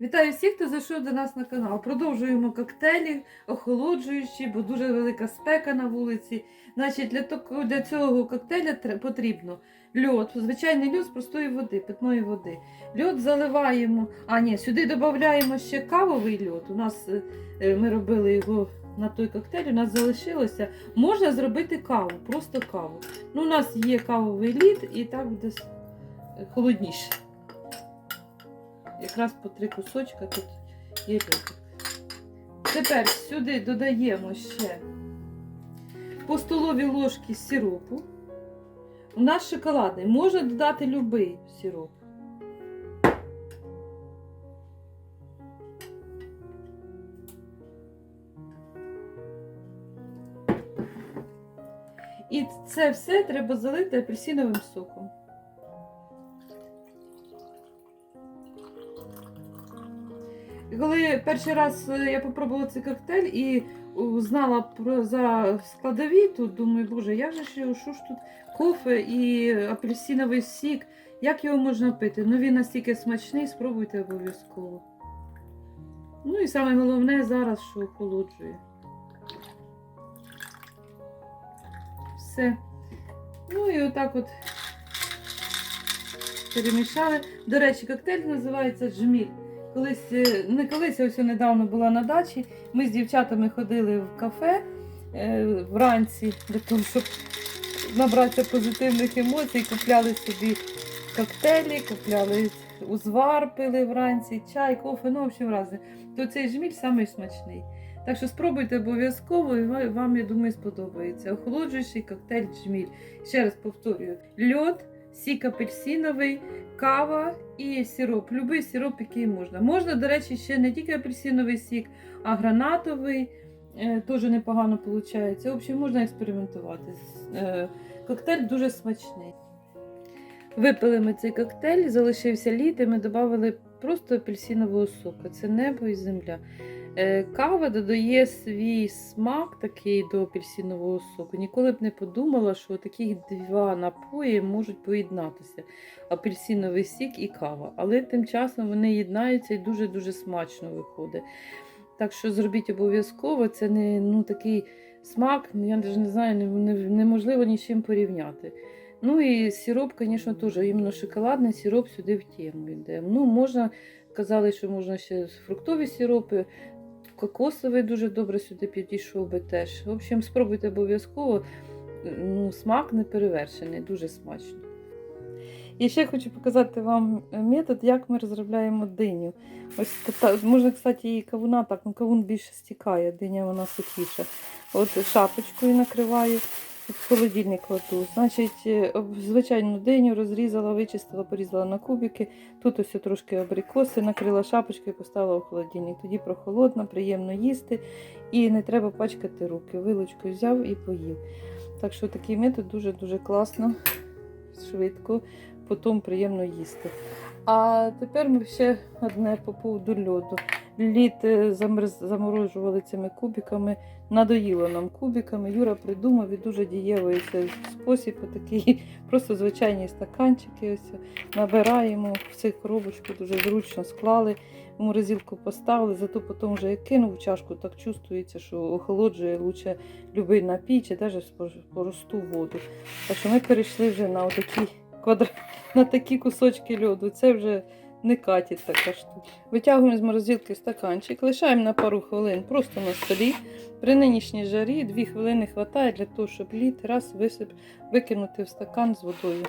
Вітаю всіх, хто зайшов до нас на канал. Продовжуємо коктейлі, охолоджуючі, бо дуже велика спека на вулиці. Значить, для, тако- для цього коктейля потрібно льод, звичайний льод з простої води, питної води. Льод заливаємо, а ні, сюди додаємо ще кавовий льод. У нас е, е, ми робили його на той коктейль, у нас залишилося. Можна зробити каву, просто каву. Ну, у нас є кавовий лід і так буде е, холодніше. Якраз по три кусочка тут є льодик. Тепер сюди додаємо ще по столовій ложки сиропу. У нас шоколадний. Можна додати будь-який сироп. І це все треба залити апельсиновим соком. Коли перший раз е, я попробувала цей коктейль і узнала про за складові, то думаю, боже, як же його, що ж тут кофе і апельсиновий сік, як його можна пити? Ну він настільки смачний, спробуйте обов'язково. Ну і саме головне зараз, що охолоджує. Все. Ну і отак от перемішали. До речі, коктейль називається джміль. Колись, е, не колись, ось недавно була на дачі. Ми з дівчатами ходили в кафе е, вранці для того, щоб набратися позитивних емоцій, купляли собі коктейлі, купляли узвар, пили вранці, чай, кофе, ну, в общем, рази. То цей жміль самий смачний. Так що спробуйте обов'язково, і вам, я думаю, сподобається. Охолоджуючий коктейль джміль. Ще раз повторюю: льод, сік апельсиновий, кава і сироп. Любий сироп, який можна. Можна, до речі, ще не тільки апельсиновий сік, а гранатовий. Е, Теж непогано виходить. В общем, можна експериментувати. Е, Коктейль дуже смачний. Випили ми цей коктейль, залишився лід, і ми додали просто апельсинового соку. Це небо і земля. Е, Кава додає свій смак такий до апельсинового соку. Ніколи б не подумала, що такі два напої можуть поєднатися: апельсиновий сік і кава. Але тим часом вони єднаються і дуже-дуже смачно виходить. Так що зробіть обов'язково, це не ну, такий смак, я навіть не знаю, не- не- неможливо нічим порівняти. Ну і сироп, звісно, теж іменно шоколадний сироп сюди в тему йде. Ну, можна, казали, що можна ще фруктові сиропи, кокосовий дуже добре сюди підійшов би теж. В общем, спробуйте обов'язково. Ну, смак не перевершений, дуже смачно. І ще хочу показати вам е, метод, як ми розробляємо диню. Ось можна, кстати, і кавуна так, ну кавун більше стікає, диня вона сухіша. От шапочкою накриваю, в холодильник кладу. Значить, е, звичайну диню розрізала, вичистила, порізала на кубики. Тут ось трошки абрикоси, накрила шапочкою і поставила в холодильник. Тоді прохолодно, приємно їсти і не треба пачкати руки. Вилочкою взяв і поїв. Так що такий метод дуже-дуже класно, швидко, потім приємно їсти. А тепер ми ще одне по поводу льоду. Лід е, замерз- заморожували цими кубиками, надоїло нам кубиками. Юра придумав і дуже дієвий спосіб, такий просто звичайні стаканчики. Ось набираємо в цю коробочку, дуже зручно склали, в морозилку поставили, зато потім вже як кинув чашку, так чувствується, що охолоджує лучше любий напій чи навіть просту воду. Так що ми перейшли вже на отакі квадра... на такі кусочки льоду. Це вже не катить така штука. Витягуємо з морозилки стаканчик, лишаємо на пару хвилин просто на столі. При нинішній жарі 2 хвилини вистачає для того, щоб лід раз висип, викинути в стакан з водою.